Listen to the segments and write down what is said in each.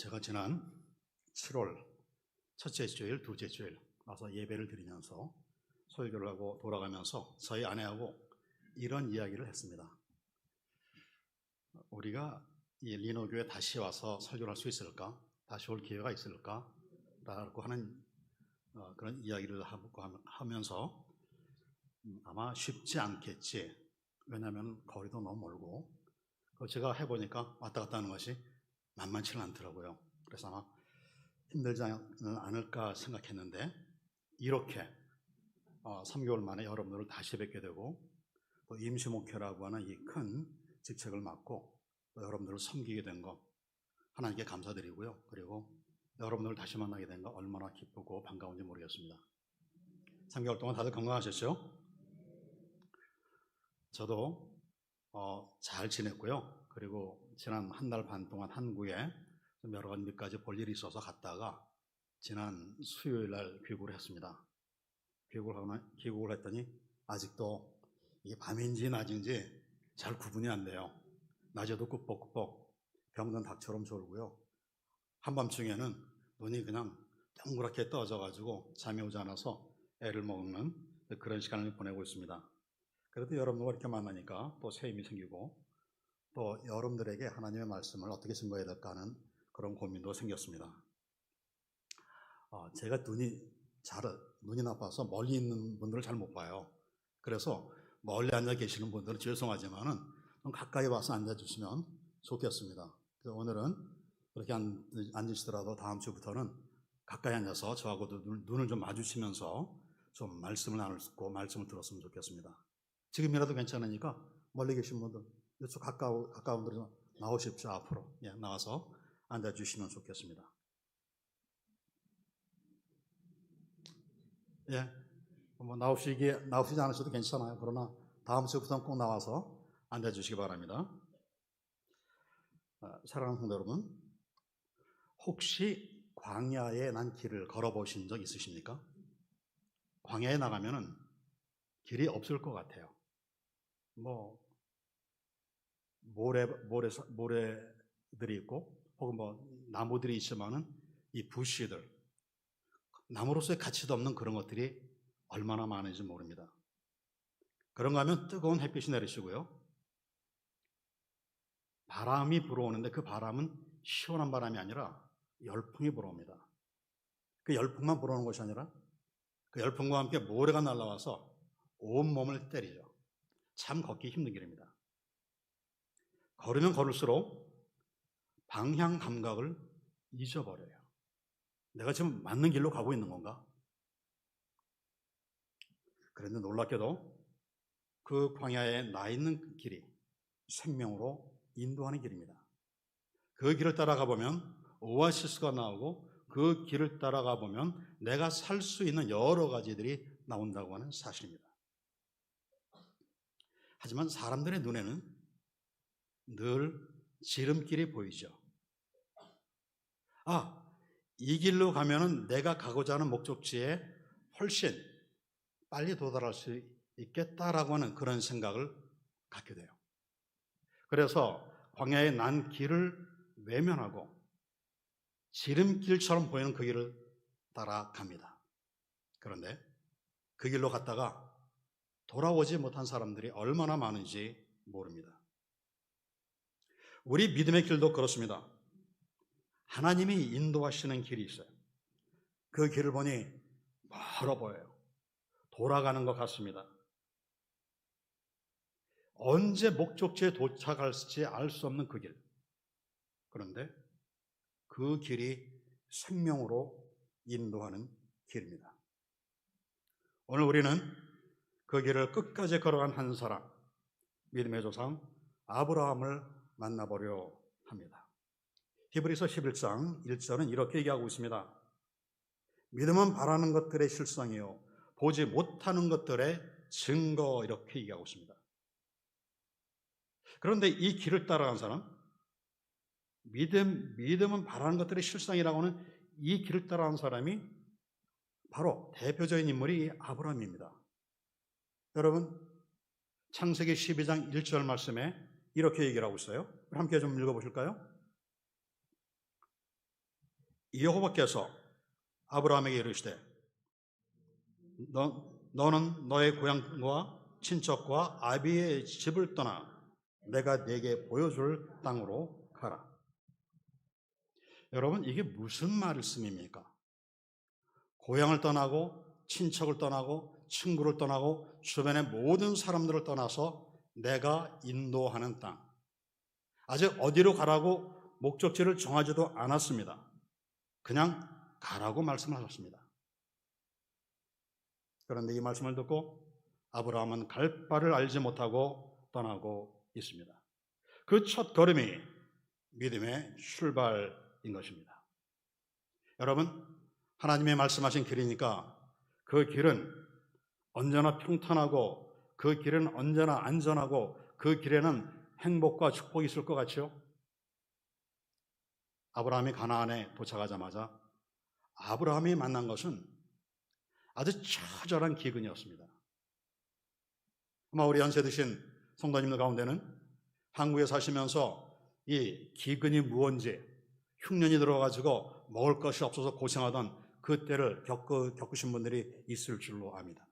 제가 지난 7월 첫째 주일, 둘째 주일 와서 예배를 드리면서 설교를 하고 돌아가면서 저희 아내하고 이런 이야기를 했습니다. 우리가 이 리노교에 다시 와서 설교를 할 수 있을까? 다시 올 기회가 있을까? 라고 하는 어, 그런 이야기를 하면서 음, 아마 쉽지 않겠지. 왜냐하면 거리도 너무 멀고 그 제가 해보니까 왔다 갔다 하는 것이 만만치는 않더라고요. 그래서 아마 힘들지 않- 않을까 생각했는데 이렇게 어, 3개월 만에 여러분들을 다시 뵙게 되고 또 임시 목회라고 하는 이 큰 직책을 맡고 또 여러분들을 섬기게 된 것 하나님께 감사드리고요. 그리고 여러분들을 다시 만나게 된 거 얼마나 기쁘고 반가운지 모르겠습니다. 3개월 동안 다들 건강하셨죠? 저도 어, 잘 지냈고요. 그리고 지난 한 달 반 동안 한국에 좀 여러 가지 볼 일이 있어서 갔다가 지난 수요일 날 귀국을 했습니다. 귀국을, 하나, 귀국을 했더니 아직도 이게 밤인지 낮인지 잘 구분이 안 돼요. 낮에도 꾸벅꾸벅 병든 닭처럼 졸고요. 한밤중에는 눈이 그냥 동그랗게 떠져가지고 잠이 오지 않아서 애를 먹는 그런 시간을 보내고 있습니다. 그래도 여러분과 이렇게 만나니까 또 새 힘이 생기고 또 여러분들에게 하나님의 말씀을 어떻게 증거해야 될까 하는 그런 고민도 생겼습니다. 어, 제가 눈이 잘 눈이 나빠서 멀리 있는 분들을 잘 못 봐요. 그래서 멀리 앉아 계시는 분들은 죄송하지만은 좀 가까이 와서 앉아 주시면 좋겠습니다. 그래서 오늘은 그렇게 앉, 앉으시더라도 다음 주부터는 가까이 앉아서 저하고도 눈, 눈을 좀 마주치면서 좀 말씀을 나누고 말씀을 들었으면 좋겠습니다. 지금이라도 괜찮으니까 멀리 계신 분들 이쪽 가까우, 가까운 분들 나오십시오 앞으로 예, 나와서 앉아주시면 좋겠습니다. 예, 뭐 나오시기 나오시지 않으셔도 괜찮아요. 그러나 다음 주부터는 꼭 나와서 앉아주시기 바랍니다. 아, 사랑하는 성도 여러분, 혹시 광야에 난 길을 걸어보신 적 있으십니까? 광야에 나가면은 길이 없을 것 같아요. 뭐 모래 모래 모래들이 있고 혹은 뭐 나무들이 있지만은 이 부시들 나무로서의 가치도 없는 그런 것들이 얼마나 많은지 모릅니다. 그런가 하면 뜨거운 햇빛이 내리시고요. 바람이 불어오는데 그 바람은 시원한 바람이 아니라 열풍이 불어옵니다. 그 열풍만 불어오는 것이 아니라 그 열풍과 함께 모래가 날라와서 온몸을 때리죠. 참 걷기 힘든 길입니다. 걸으면 걸을수록 방향 감각을 잊어버려요. 내가 지금 맞는 길로 가고 있는 건가? 그런데 놀랍게도 그 광야에 나 있는 길이 생명으로 인도하는 길입니다. 그 길을 따라가 보면 오아시스가 나오고 그 길을 따라가 보면 내가 살 수 있는 여러 가지들이 나온다고 하는 사실입니다. 하지만 사람들의 눈에는 늘 지름길이 보이죠. 아, 이 길로 가면은 내가 가고자 하는 목적지에 훨씬 빨리 도달할 수 있겠다라고 하는 그런 생각을 갖게 돼요. 그래서 광야에 난 길을 외면하고 지름길처럼 보이는 그 길을 따라갑니다. 그런데 그 길로 갔다가 돌아오지 못한 사람들이 얼마나 많은지 모릅니다. 우리 믿음의 길도 그렇습니다. 하나님이 인도하시는 길이 있어요. 그 길을 보니 멀어 보여요. 돌아가는 것 같습니다. 언제 목적지에 도착할지 알 수 없는 그 길. 그런데 그 길이 생명으로 인도하는 길입니다. 오늘 우리는 그 길을 끝까지 걸어간 한 사람, 믿음의 조상 아브라함을 만나보려 합니다. 히브리서 11장 1절은 이렇게 얘기하고 있습니다. 믿음은 바라는 것들의 실상이요 보지 못하는 것들의 증거 이렇게 얘기하고 있습니다. 그런데 이 길을 따라간 사람 믿음 믿음은 바라는 것들의 실상이라고 하는 이 길을 따라간 사람이 바로 대표적인 인물이 아브라함입니다. 여러분 창세기 12장 1절 말씀에 이렇게 얘기를 하고 있어요. 함께 좀 읽어보실까요? 여호와께서 아브라함에게 이르시되 너, 너는 너의 고향과 친척과 아비의 집을 떠나 내가 네게 보여줄 땅으로 가라. 여러분 이게 무슨 말씀입니까? 고향을 떠나고 친척을 떠나고 친구를 떠나고 주변의 모든 사람들을 떠나서 내가 인도하는 땅. 아직 어디로 가라고 목적지를 정하지도 않았습니다. 그냥 가라고 말씀하셨습니다. 그런데 이 말씀을 듣고 아브라함은 갈 바를 알지 못하고 떠나고 있습니다. 그 첫 걸음이 믿음의 출발인 것입니다. 여러분, 하나님의 말씀하신 길이니까 그 길은 언제나 평탄하고 그 길은 언제나 안전하고 그 길에는 행복과 축복이 있을 것 같죠? 아브라함이 가나안에 도착하자마자 아브라함이 만난 것은 아주 처절한 기근이었습니다. 아마 우리 연세 드신 성도님들 가운데는 한국에 사시면서 이 기근이 무언지 흉년이 들어가지고 먹을 것이 없어서 고생하던 그때를 겪으, 겪으신 분들이 있을 줄로 압니다.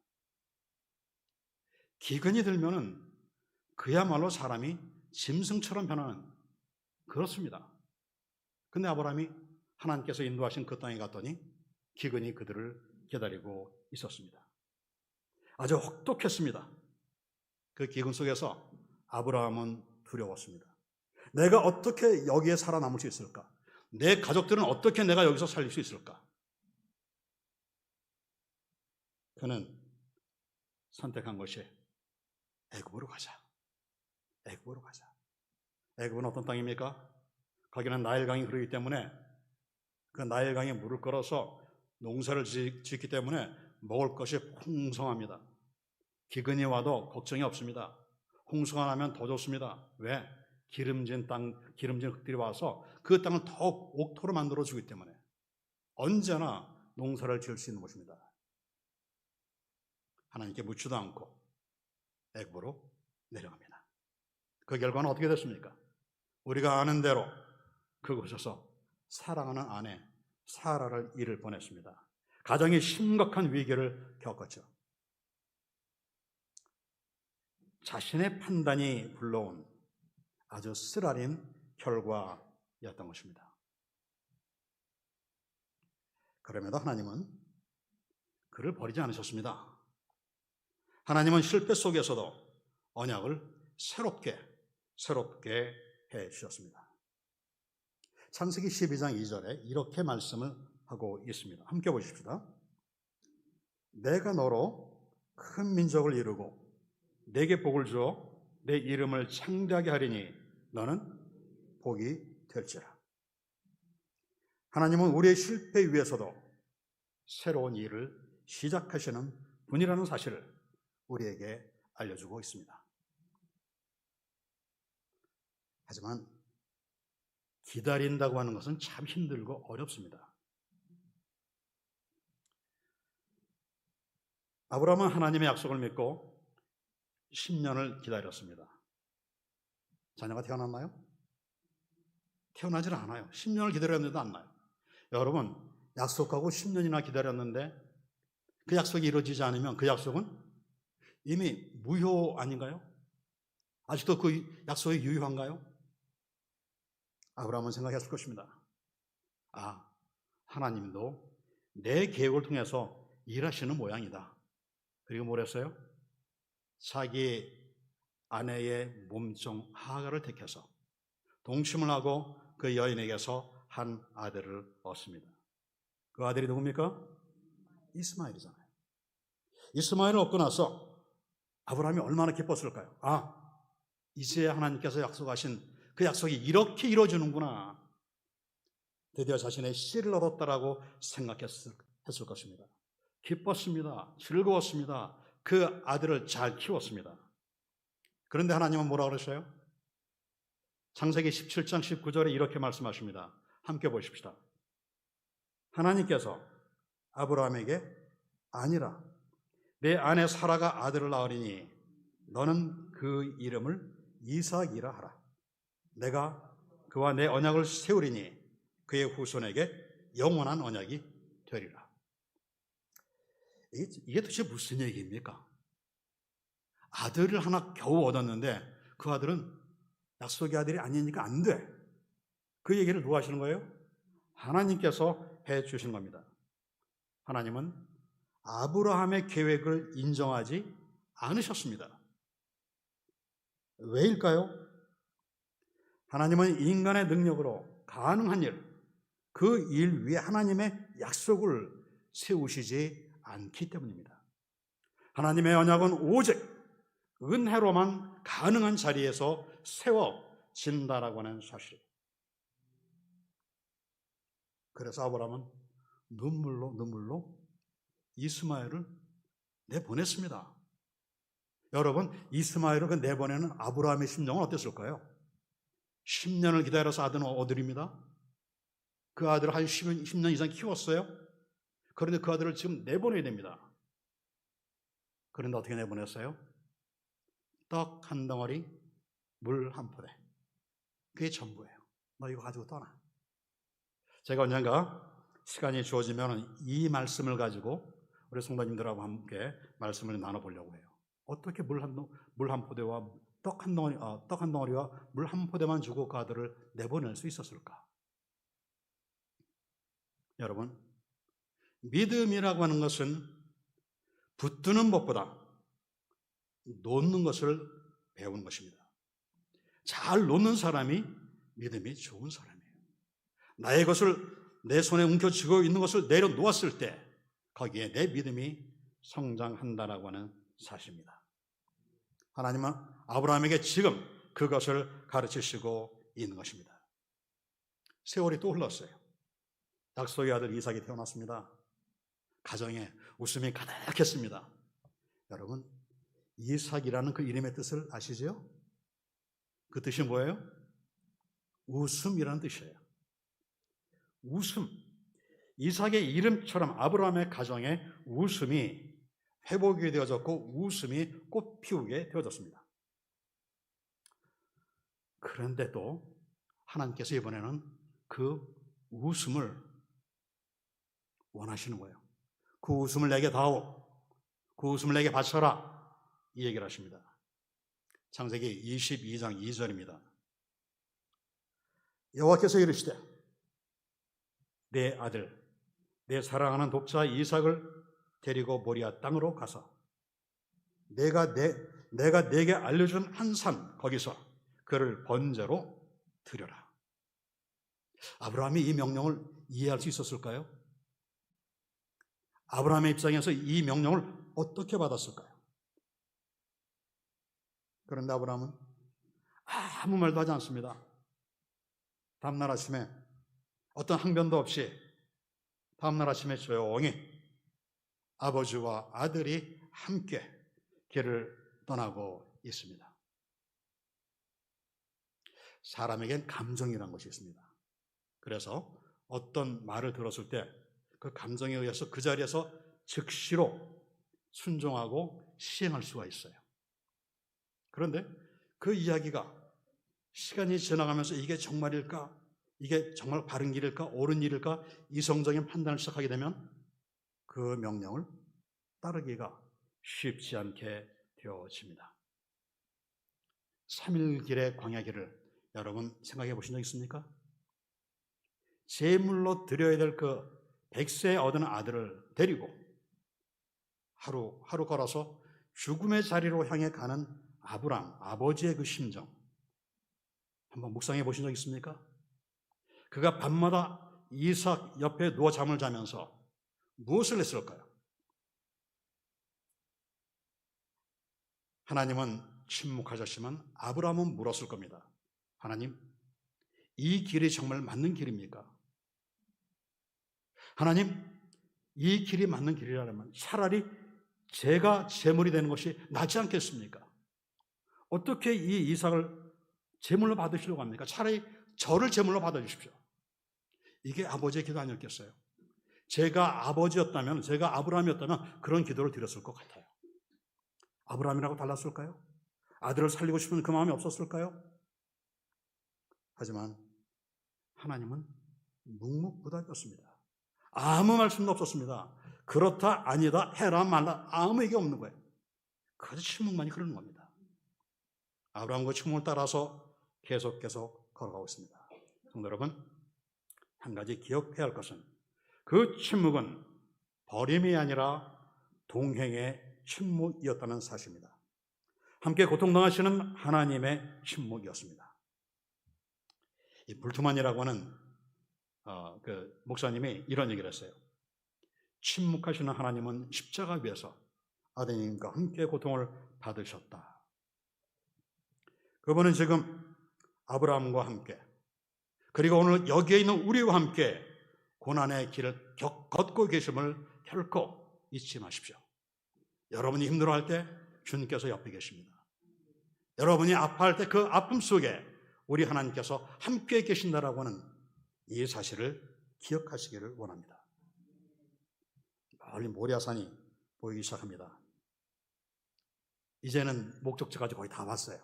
기근이 들면은 그야말로 사람이 짐승처럼 변하는 그렇습니다. 근데 아브라함이 하나님께서 인도하신 그 땅에 갔더니 기근이 그들을 기다리고 있었습니다. 아주 혹독했습니다. 그 기근 속에서 아브라함은 두려웠습니다. 내가 어떻게 여기에 살아남을 수 있을까? 내 가족들은 어떻게 내가 여기서 살릴 수 있을까? 그는 선택한 것이 애굽으로 가자. 애굽으로 가자. 애굽은 어떤 땅입니까? 거기는 나일강이 흐르기 때문에 그 나일강에 물을 걸어서 농사를 짓기 때문에 먹을 것이 풍성합니다. 기근이 와도 걱정이 없습니다. 홍수가 나면 더 좋습니다. 왜? 기름진 땅, 기름진 흙들이 와서 그 땅을 더욱 옥토로 만들어 주기 때문에 언제나 농사를 지을 수 있는 곳입니다. 하나님께 묻지도 않고 애굽으로 내려갑니다. 그 결과는 어떻게 됐습니까? 우리가 아는 대로 그곳에서 사랑하는 아내 사라를 잃을 뻔했습니다. 가정이 심각한 위기를 겪었죠. 자신의 판단이 불러온 아주 쓰라린 결과였던 것입니다. 그럼에도 하나님은 그를 버리지 않으셨습니다. 하나님은 실패 속에서도 언약을 새롭게, 새롭게 해 주셨습니다. 창세기 12장 2절에 이렇게 말씀을 하고 있습니다. 함께 보십시다. 내가 너로 큰 민족을 이루고 내게 복을 주어 내 이름을 창대하게 하리니 너는 복이 될지라. 하나님은 우리의 실패 위에서도 새로운 일을 시작하시는 분이라는 사실을 우리에게 알려주고 있습니다. 하지만 기다린다고 하는 것은 참 힘들고 어렵습니다. 아브라함은 하나님의 약속을 믿고 10년을 기다렸습니다. 자녀가 태어났나요? 태어나질 않아요. 10년을 기다렸는데도 안 나요. 여러분, 약속하고 10년이나 기다렸는데 그 약속이 이루어지지 않으면 그 약속은 이미 무효 아닌가요? 아직도 그 약속이 유효한가요? 아브라함은 생각했을 것입니다. 아, 하나님도 내 계획을 통해서 일하시는 모양이다. 그리고 뭐랬어요? 자기 아내의 몸종 하가를 택해서 동침을 하고 그 여인에게서 한 아들을 얻습니다. 그 아들이 누굽니까? 이스마엘이잖아요. 이스마엘을 얻고 나서 아브라함이 얼마나 기뻤을까요? 아, 이제 하나님께서 약속하신 그 약속이 이렇게 이루어지는구나. 드디어 자신의 씨를 얻었다라고 생각했을 것입니다. 기뻤습니다. 즐거웠습니다. 그 아들을 잘 키웠습니다. 그런데 하나님은 뭐라 그러셔요? 창세기 17장 19절에 이렇게 말씀하십니다. 함께 보십시다. 하나님께서 아브라함에게 아니라 내 아내 사라가 아들을 낳으리니 너는 그 이름을 이삭이라 하라. 내가 그와 내 언약을 세우리니 그의 후손에게 영원한 언약이 되리라. 이게, 이게 도대체 무슨 얘기입니까? 아들을 하나 겨우 얻었는데 그 아들은 약속의 아들이 아니니까 안 돼. 그 얘기를 누가 하시는 거예요? 하나님께서 해 주신 겁니다. 하나님은 아브라함의 계획을 인정하지 않으셨습니다. 왜일까요? 하나님은 인간의 능력으로 가능한 일, 그 일 위에 하나님의 약속을 세우시지 않기 때문입니다. 하나님의 언약은 오직 은혜로만 가능한 자리에서 세워진다라고 하는 사실. 그래서 아브라함은 눈물로 눈물로 이스마엘을 내보냈습니다. 여러분, 이스마엘을 그 내보내는 아브라함의 심정은 어땠을까요? 10년을 기다려서 아들은 얻으립니다. 그 아들을 한 10년, 10년 이상 키웠어요. 그런데 그 아들을 지금 내보내야 됩니다. 그런데 어떻게 내보냈어요? 떡 한 덩어리, 물 한 포대. 그게 전부예요. 너 이거 가지고 떠나. 제가 언젠가 시간이 주어지면 이 말씀을 가지고 우리 성도님들하고 함께 말씀을 나눠보려고 해요. 어떻게 물 한, 물 한 포대와 떡 한 덩어리, 아, 떡한 덩어리와 물 한 포대만 주고 그 아들을 내보낼 수 있었을까? 여러분, 믿음이라고 하는 것은 붙드는 것보다 놓는 것을 배우는 것입니다. 잘 놓는 사람이 믿음이 좋은 사람이에요. 나의 것을 내 손에 움켜쥐고 있는 것을 내려놓았을 때 거기에 내 믿음이 성장한다라고 하는 사실입니다. 하나님은 아브라함에게 지금 그것을 가르치시고 있는 것입니다. 세월이 또 흘렀어요. 약속의 아들 이삭이 태어났습니다. 가정에 웃음이 가득했습니다. 여러분, 이삭이라는 그 이름의 뜻을 아시죠? 그 뜻이 뭐예요? 웃음이라는 뜻이에요. 웃음. 이삭의 이름처럼 아브라함의 가정에 웃음이 회복이 되어졌고 웃음이 꽃 피우게 되어졌습니다. 그런데도 하나님께서 이번에는 그 웃음을 원하시는 거예요. 그 웃음을 내게 다오. 그 웃음을 내게 바쳐라. 이 얘기를 하십니다. 창세기 22장 2절입니다. 여호와께서 이르시되 내 아들 내 사랑하는 독자 이삭을 데리고 모리아 땅으로 가서 내가 내 내가 내게 알려준 한 산 거기서 그를 번제로 드려라. 아브라함이 이 명령을 이해할 수 있었을까요? 아브라함의 입장에서 이 명령을 어떻게 받았을까요? 그런데 아브라함은 아무 말도 하지 않습니다. 다음날 아침에 어떤 항변도 없이 다음날 아침에 조용히 아버지와 아들이 함께 길을 떠나고 있습니다. 사람에겐 감정이라는 것이 있습니다. 그래서 어떤 말을 들었을 때 그 감정에 의해서 그 자리에서 즉시로 순종하고 시행할 수가 있어요. 그런데 그 이야기가 시간이 지나가면서 이게 정말일까? 이게 정말 바른 길일까? 옳은 일일까? 이성적인 판단을 시작하게 되면 그 명령을 따르기가 쉽지 않게 되어집니다. 3일 길의 광야 길을 여러분 생각해 보신 적 있습니까? 제물로 드려야 될 그 백세 얻은 아들을 데리고 하루 하루 걸어서 죽음의 자리로 향해 가는 아브람 아버지의 그 심정 한번 묵상해 보신 적 있습니까? 그가 밤마다 이삭 옆에 누워 잠을 자면서 무엇을 했을까요? 하나님은 침묵하셨지만 아브라함은 물었을 겁니다. 하나님, 이 길이 정말 맞는 길입니까? 하나님, 이 길이 맞는 길이라면 차라리 제가 제물이 되는 것이 낫지 않겠습니까? 어떻게 이 이삭을 제물로 받으시려고 합니까? 차라리 저를 제물로 받아주십시오. 이게 아버지의 기도 아니었겠어요? 제가 아버지였다면, 제가 아브라함이었다면 그런 기도를 드렸을 것 같아요. 아브라함이라고 달랐을까요? 아들을 살리고 싶은 그 마음이 없었을까요? 하지만 하나님은 묵묵부답이었습니다. 아무 말씀도 없었습니다. 그렇다, 아니다, 해라, 말라, 아무 얘기 없는 거예요. 그래서 침묵만이 그러는 겁니다. 아브라함과 침묵을 따라서 계속 계속 걸어가고 있습니다. 성도 여러분, 한 가지 기억해야 할 것은 그 침묵은 버림이 아니라 동행의 침묵이었다는 사실입니다. 함께 고통당하시는 하나님의 침묵이었습니다. 이 불투만이라고 하는 어, 그 목사님이 이런 얘기를 했어요. 침묵하시는 하나님은 십자가 위에서 아드님과 함께 고통을 받으셨다. 그분은 지금 아브라함과 함께 그리고 오늘 여기에 있는 우리와 함께 고난의 길을 겨- 걷고 계심을 결코 잊지 마십시오. 여러분이 힘들어할 때 주님께서 옆에 계십니다. 여러분이 아파할 때 그 아픔 속에 우리 하나님께서 함께 계신다라고 하는 이 사실을 기억하시기를 원합니다. 멀리 모리아산이 보이기 시작합니다. 이제는 목적지까지 거의 다 왔어요.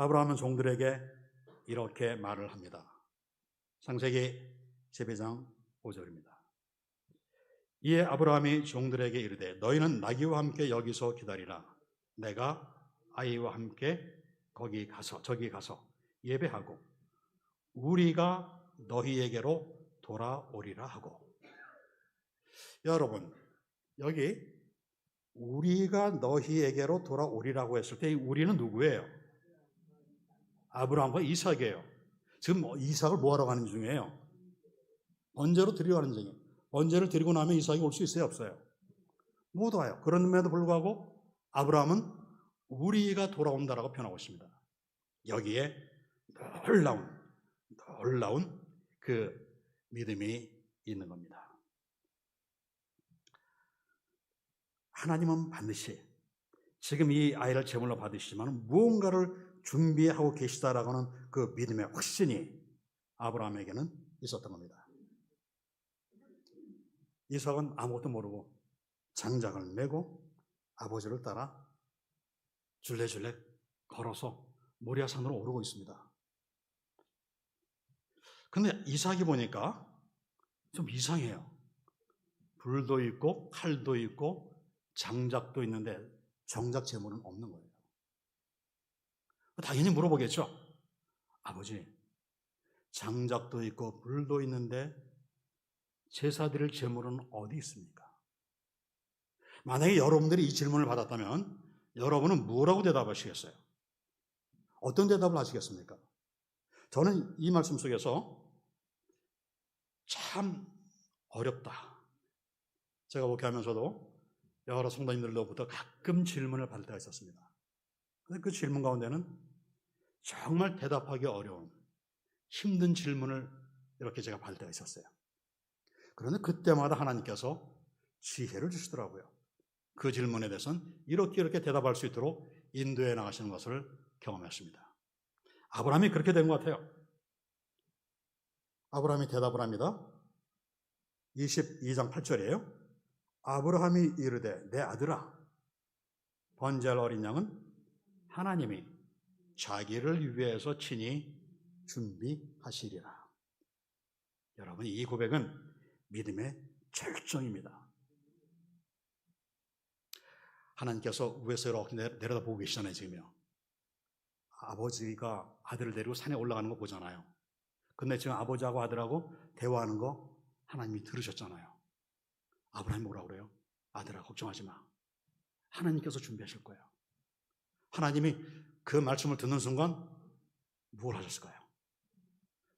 아브라함은 종들에게 이렇게 말을 합니다. 창세기 12장 5절입니다. 이에 아브라함이 종들에게 이르되 너희는 나귀와 함께 여기서 기다리라. 내가 아이와 함께 거기 가서 저기 가서 예배하고 우리가 너희에게로 돌아오리라 하고 여러분 여기 우리가 너희에게로 돌아오리라고 했을 때이 우리는 누구예요? 아브라함과 이삭이에요. 지금 뭐 이삭을 뭐하러 가는 중이에요? 번제로 드리려는 중이에요. 번제를 드리고 나면 이삭이 올 수 있어요? 없어요? 못 와요. 그런데도 불구하고 아브라함은 우리가 돌아온다라고 표현하고 있습니다. 여기에 놀라운, 놀라운 그 믿음이 있는 겁니다. 하나님은 반드시 지금 이 아이를 제물로 받으시지만 무언가를 준비하고 계시다라고 하는 그 믿음의 확신이 아브라함에게는 있었던 겁니다. 이삭은 아무것도 모르고 장작을 메고 아버지를 따라 줄레줄레 걸어서 모리아산으로 오르고 있습니다. 근데 이삭이 보니까 좀 이상해요. 불도 있고 칼도 있고 장작도 있는데 정작 제물은 없는 거예요. 당연히 물어보겠죠. 아버지, 장작도 있고 불도 있는데 제사 드릴 제물은 어디 있습니까? 만약에 여러분들이 이 질문을 받았다면 여러분은 뭐라고 대답하시겠어요? 어떤 대답을 하시겠습니까? 저는 이 말씀 속에서 참 어렵다. 제가 목회하면서도 여러 성도님들로부터 가끔 질문을 받을 때가 있었습니다. 그 질문 가운데는 정말 대답하기 어려운 힘든 질문을 이렇게 제가 받을 때가 있었어요. 그런데 그때마다 하나님께서 지혜를 주시더라고요. 그 질문에 대해서는 이렇게 이렇게 대답할 수 있도록 인도해 나가시는 것을 경험했습니다. 아브라함이 그렇게 된 것 같아요. 아브라함이 대답을 합니다. 22장 8절이에요. 아브라함이 이르되 내 아들아 번제할 어린 양은 하나님이 자기를 위해서 친히 준비하시리라. 여러분 이 고백은 믿음의 절정입니다. 하나님께서 위에서 이렇게 내려다 보고 계시잖아요, 지금요. 아버지가 아들을 데리고 산에 올라가는 거 보잖아요. 근데 지금 아버지하고 아들하고 대화하는 거 하나님이 들으셨잖아요. 아브라함이 뭐라 그래요? 아들아, 걱정하지 마. 하나님께서 준비하실 거예요. 하나님이 그 말씀을 듣는 순간 뭘 하셨을까요?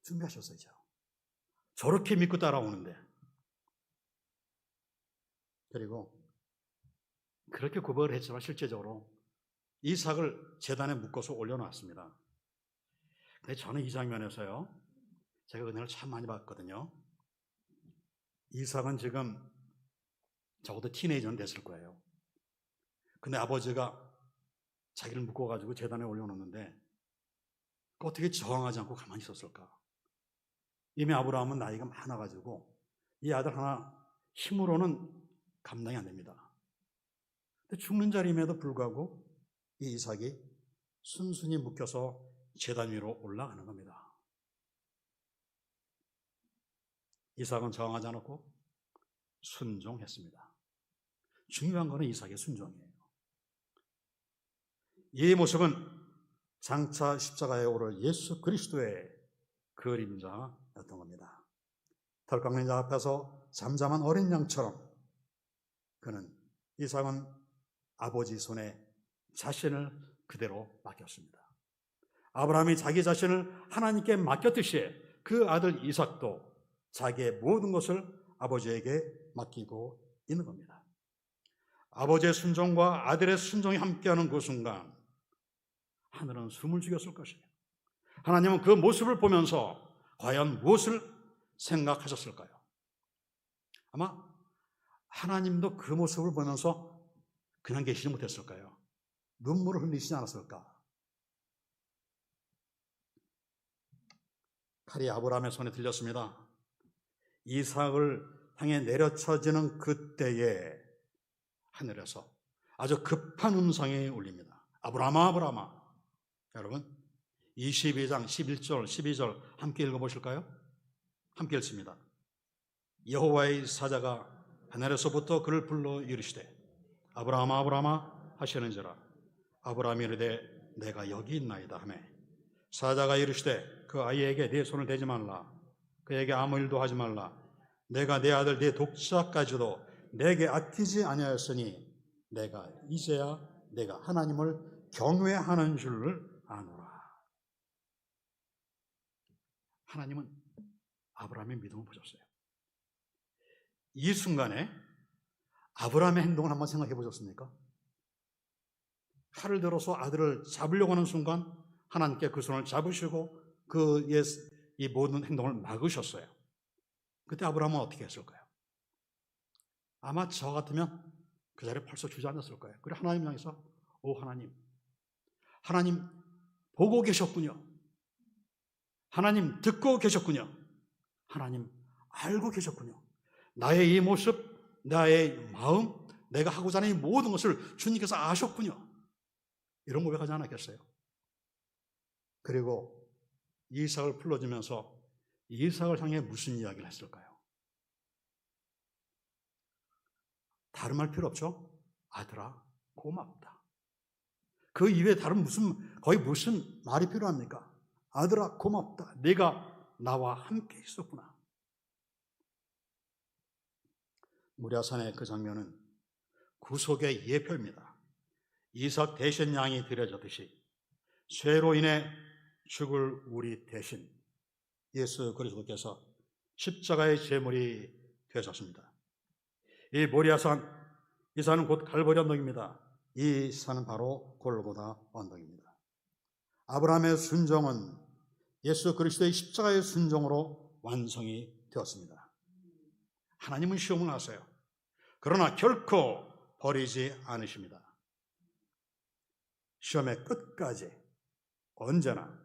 준비하셨어요, 이제. 저렇게 믿고 따라오는데. 그리고 그렇게 고백을 했지만 실제적으로 이삭을 재단에 묶어서 올려놨습니다. 근데 저는 이 장면에서요, 제가 은혜를 참 많이 받거든요. 이삭은 지금 적어도 티네이저는 됐을 거예요. 근데 아버지가 자기를 묶어가지고 재단에 올려놓는데 어떻게 저항하지 않고 가만히 있었을까? 이미 아브라함은 나이가 많아가지고 이 아들 하나 힘으로는 감당이 안 됩니다. 죽는 자리임에도 불구하고 이 이삭이 순순히 묶여서 재단 위로 올라가는 겁니다. 이삭은 저항하지 않았고 순종했습니다. 중요한 것은 이삭의 순종이에요. 이 모습은 장차 십자가에 오를 예수 그리스도의 그림자였던 겁니다. 털 깎는 자 앞에서 잠잠한 어린 양처럼 그는 이삭은 아버지 손에 자신을 그대로 맡겼습니다. 아브라함이 자기 자신을 하나님께 맡겼듯이 그 아들 이삭도 자기의 모든 것을 아버지에게 맡기고 있는 겁니다. 아버지의 순종과 아들의 순종이 함께하는 그 순간 하늘은 숨을 죽였을 것이에요. 하나님은 그 모습을 보면서 과연 무엇을 생각하셨을까요? 아마 하나님도 그 모습을 보면서 그냥 계시지 못했을까요? 눈물을 흘리시지 않았을까? 칼이 아브라함의 손에 들렸습니다. 이삭을 향해 내려쳐지는 그때에 하늘에서 아주 급한 음성이 울립니다. 아브라함아, 아브라함아. 여러분, 22장 11절, 12절 함께 읽어보실까요? 함께 읽습니다. 여호와의 사자가 하늘에서부터 그를 불러 이르시되 아브라함아 아브라함아 하시는지라 아브라함이 이르되 내가 여기 있나이다 하매 사자가 이르시되 그 아이에게 네 손을 대지 말라 그에게 아무 일도 하지 말라 내가 내 아들 내 독자까지도 내게 아끼지 아니하였으니 내가 이제야 내가 하나님을 경외하는 줄을 아노라 하나님은 아브라함의 믿음을 보셨어요 이 순간에 아브라함의 행동을 한번 생각해 보셨습니까? 칼을 들어서 아들을 잡으려고 하는 순간 하나님께 그 손을 잡으시고 그의 이 모든 행동을 막으셨어요. 그때 아브라함은 어떻게 했을까요? 아마 저 같으면 그 자리에 벌써 주저앉았을 거예요. 그래 하나님 향해서 오 하나님, 하나님 보고 계셨군요. 하나님 듣고 계셨군요. 하나님 알고 계셨군요. 나의 이 모습, 나의 마음, 내가 하고자 하는 이 모든 것을 주님께서 아셨군요. 이런 고백하지 않았겠어요? 그리고 이삭을 불러주면서 이삭을 향해 무슨 이야기를 했을까요? 다른 말 필요 없죠? 아들아, 고맙다. 그 이외에 다른 무슨, 거의 무슨 말이 필요합니까? 아들아, 고맙다. 내가 나와 함께 있었구나. 무ля산의 그 장면은 구속의 예표입니다. 이삭 대신 양이 드려졌듯이 죄로 인해 죽을 우리 대신 예수 그리스도께서 십자가의 제물이 되셨습니다. 이 모리아산, 이 산은 곧 갈보리 언덕입니다. 이 산은 바로 골고다 언덕입니다. 아브라함의 순종은 예수 그리스도의 십자가의 순종으로 완성이 되었습니다. 하나님은 시험을 하세요. 그러나 결코 버리지 않으십니다. 시험의 끝까지 언제나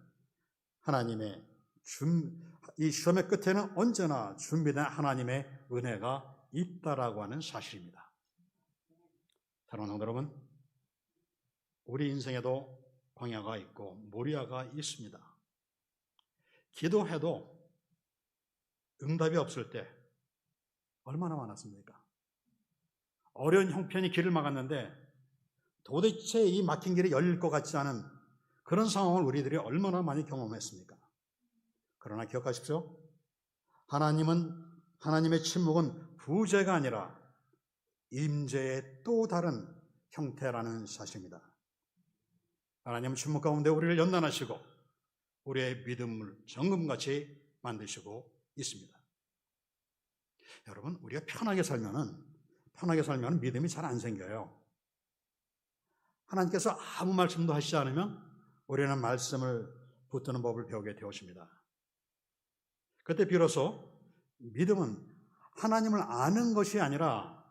하나님의 준, 이 시험의 끝에는 언제나 준비된 하나님의 은혜가 있다라고 하는 사실입니다. 사랑하는 여러분, 우리 인생에도 광야가 있고 모리아가 있습니다. 기도해도 응답이 없을 때 얼마나 많았습니까? 어려운 형편이 길을 막았는데 도대체 이 막힌 길이 열릴 것 같지 않은 그런 상황을 우리들이 얼마나 많이 경험했습니까? 그러나 기억하십시오. 하나님은 하나님의 침묵은 부재가 아니라 임재의 또 다른 형태라는 사실입니다. 하나님은 침묵 가운데 우리를 연단하시고 우리의 믿음을 정금같이 만드시고 있습니다. 여러분, 우리가 편하게 살면은 편하게 살면 믿음이 잘 안 생겨요. 하나님께서 아무 말씀도 하시지 않으면 우리는 말씀을 붙드는 법을 배우게 되었습니다. 그때 비로소 믿음은 하나님을 아는 것이 아니라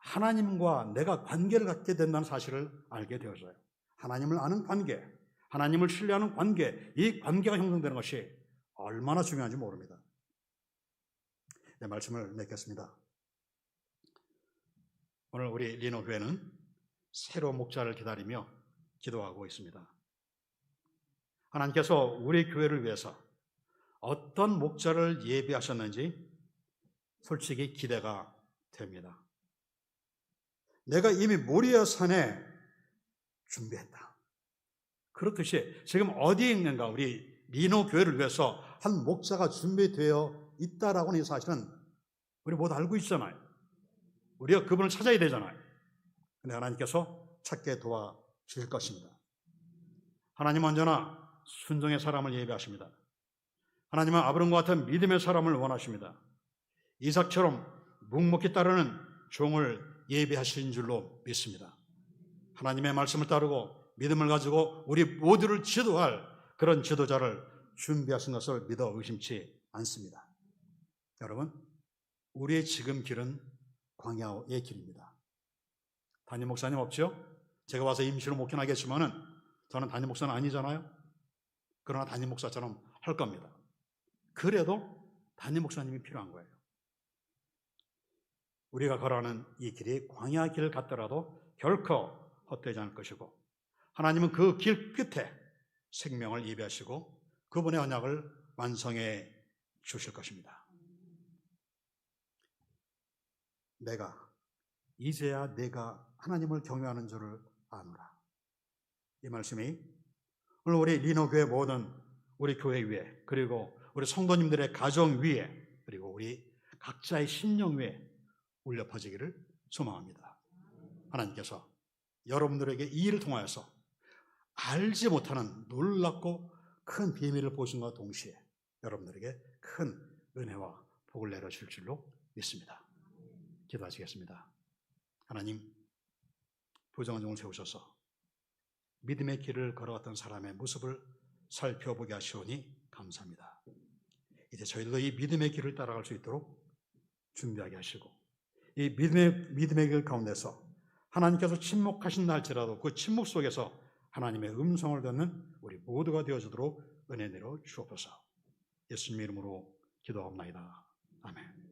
하나님과 내가 관계를 갖게 된다는 사실을 알게 되었어요. 하나님을 아는 관계, 하나님을 신뢰하는 관계, 이 관계가 형성되는 것이 얼마나 중요한지 모릅니다. 네, 말씀을 맺겠습니다. 오늘 우리 리노 교회는 새로 목자를 기다리며 기도하고 있습니다. 하나님께서 우리 교회를 위해서 어떤 목자를 예비하셨는지 솔직히 기대가 됩니다. 내가 이미 모리아 산에 준비했다. 그렇듯이 지금 어디에 있는가 우리 리노 교회를 위해서 한 목사가 준비되어 있다라고는 이 사실은 우리 모두 알고 있잖아요. 우리가 그분을 찾아야 되잖아요. 근데 하나님께서 찾게 도와 주실 것입니다. 하나님 언제나 순종의 사람을 예비하십니다. 하나님은 아브람과 같은 믿음의 사람을 원하십니다. 이삭처럼 묵묵히 따르는 종을 예비하신 줄로 믿습니다. 하나님의 말씀을 따르고 믿음을 가지고 우리 모두를 지도할 그런 지도자를 준비하신 것을 믿어 의심치 않습니다. 여러분, 우리의 지금 길은 광야의 길입니다. 담임 목사님 없죠? 제가 와서 임시로 목회하겠지만은 저는 담임 목사는 아니잖아요. 그러나 담임 목사처럼 할 겁니다. 그래도 담임 목사님이 필요한 거예요. 우리가 걸어가는 이 길이 광야 길 같더라도 결코 헛되지 않을 것이고 하나님은 그 길 끝에 생명을 예비하시고 그분의 언약을 완성해 주실 것입니다. 내가 이제야 내가 하나님을 경외하는 줄을 아노라. 이 말씀이 오늘 우리 리노교회 모든 우리 교회 위에 그리고 우리 성도님들의 가정 위에 그리고 우리 각자의 심령 위에 울려 퍼지기를 소망합니다. 하나님께서 여러분들에게 이 일을 통하여서 알지 못하는 놀랍고 큰 비밀을 보신과 동시에 여러분들에게 큰 은혜와 복을 내려주실 줄로 믿습니다. 기도하시겠습니다. 하나님, 부정한 종을 세우셔서 믿음의 길을 걸어갔던 사람의 모습을 살펴보게 하시오니 감사합니다. 이제 저희들도 이 믿음의 길을 따라갈 수 있도록 준비하게 하시고 이 믿음의, 믿음의 길 가운데서 하나님께서 침묵하신 날지라도 그 침묵 속에서 하나님의 음성을 듣는 우리 모두가 되어주도록 은혜 내려 주옵소서. 예수님 이름으로 기도합니다. 아멘.